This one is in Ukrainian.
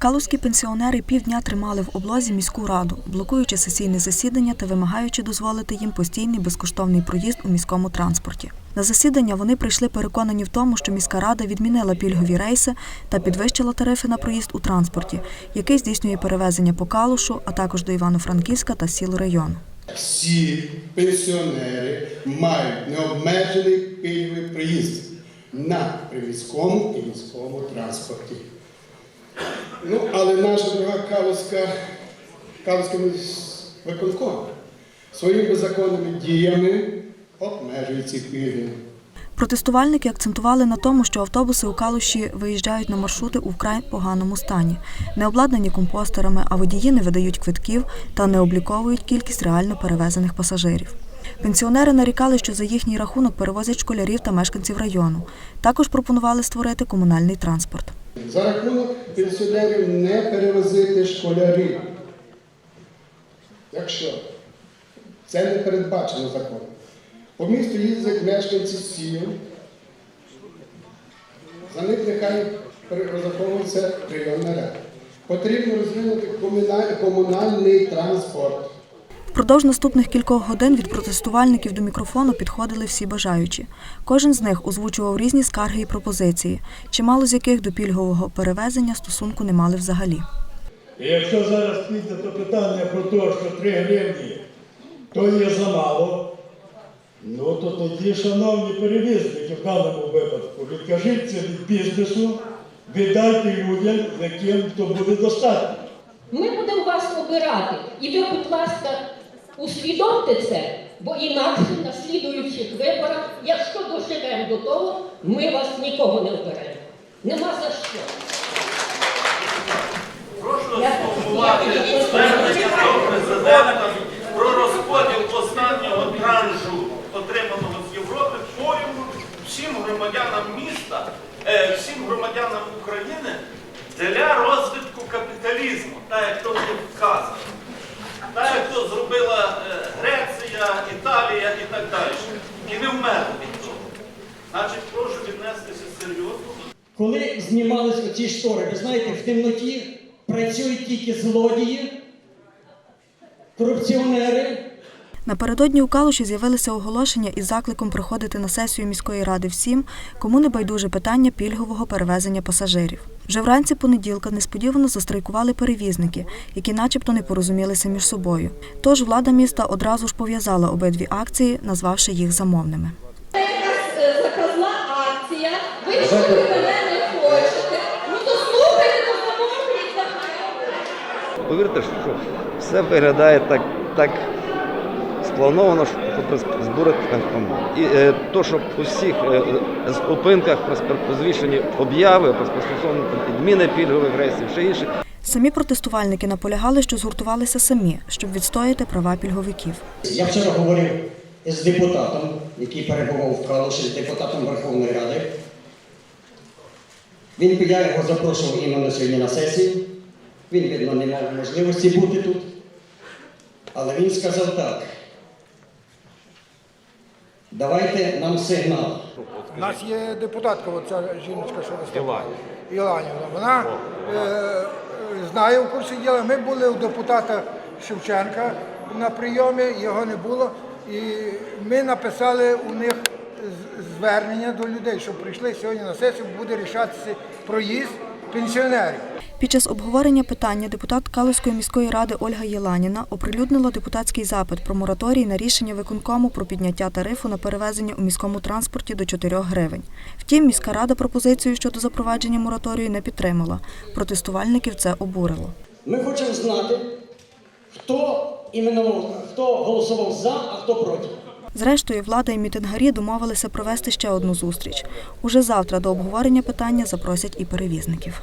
Калузькі пенсіонери півдня тримали в облозі міську раду, блокуючи сесійне засідання та вимагаючи дозволити їм постійний безкоштовний проїзд у міському транспорті. На засідання вони прийшли переконані в тому, що міська рада відмінила пільгові рейси та підвищила тарифи на проїзд у транспорті, який здійснює перевезення по Калушу, а також до Івано-Франківська та сіл району. Всі пенсіонери мають необмежений пільговий проїзд на приміському і міському транспорті. Ну, але наша друга Калузька, Калузький виконком своїми законними діями обмежує ці пільги. Протестувальники акцентували на тому, що автобуси у Калуші виїжджають на маршрути у вкрай поганому стані, не обладнані компостерами, а водії не видають квитків та не обліковують кількість реально перевезених пасажирів. Пенсіонери нарікали, що за їхній рахунок перевозять школярів та мешканців району. Також пропонували створити комунальний транспорт. За рахунок пенсіонерів не перевозити школярів. Якщо це не передбачено законом. По місту їздять мешканці сіл, за них нехай розраховується прийомна рада. Потрібно розвинути комунальний транспорт. Впродовж наступних кількох годин від протестувальників до мікрофону підходили всі бажаючі. Кожен з них озвучував різні скарги і пропозиції, чимало з яких до пільгового перевезення стосунку не мали взагалі. І якщо зараз піде то питання про те, що 3 гривні то є замало, ну то тоді, шановні перевізники, в даному випадку, відкажіться від бізнесу, віддайте людям, яким то буде достатньо. Ми будемо вас обирати. І ви, будь ласка, усвідомте це, бо інакше на слідуючих виборах, якщо доживемо до того, ми вас нікого не оберемо. Нема за що. Прошу я- звернення до президента про розподіл останнього траншу, отриманого з Європи, порівну всім громадянам міста, е, всім громадянам України для розвитку капіталізму, так як то є вказано. Так як то зробила е, Греція, Італія і так далі. І не вмерли від того. Значить, прошу віднестися серйозно. Коли знімались оці штори, ви знаєте, в темноті працюють тільки злодії, корупціонери. Напередодні у Калуші з'явилися оголошення із закликом приходити на сесію міської ради всім, кому не байдуже питання пільгового перевезення пасажирів. Вже вранці понеділка несподівано застрайкували перевізники, які начебто не порозумілися між собою. Тож влада міста одразу ж пов'язала обидві акції, назвавши їх замовними. Це якась заказна акція. Ви мене не хочете? Ну то слухайте, то замовлюйте. Повірте, що все виглядає так, так сплановано, щоб збурити команду. І е, то, щоб у всіх е, з- зупинках розвішені обяви стосовно відміни пільгових рейсів, ще інше. Самі протестувальники наполягали, що згуртувалися самі, щоб відстояти права пільговиків. Я вчора говорив з депутатом, який перебував в Калуші, з депутатом Верховної Ради. Він, я його запрошував іменно сьогодні на сесію. Він, видно, не мав можливості бути тут. Але він сказав так. Давайте нам сигнал. У нас є депутатка, оця жіночка, що виступає. Іланівна. Вона е, е, знає в курсі діла. Ми були у депутата Шевченка на прийомі, його не було. І ми написали у них звернення до людей, щоб прийшли сьогодні на сесію, буде рішатися проїзд пенсіонерів. Під час обговорення питання депутат Калузької міської ради Ольга Єланіна оприлюднила депутатський запит про мораторій на рішення виконкому про підняття тарифу на перевезення у міському транспорті до 4 гривень. Втім, міська рада пропозицію щодо запровадження мораторію не підтримала. Протестувальників це обурило. Ми хочемо знати, хто іменно хто голосував за, а хто проти. Зрештою, влада і мітингарі домовилися провести ще одну зустріч. Уже завтра до обговорення питання запросять і перевізників.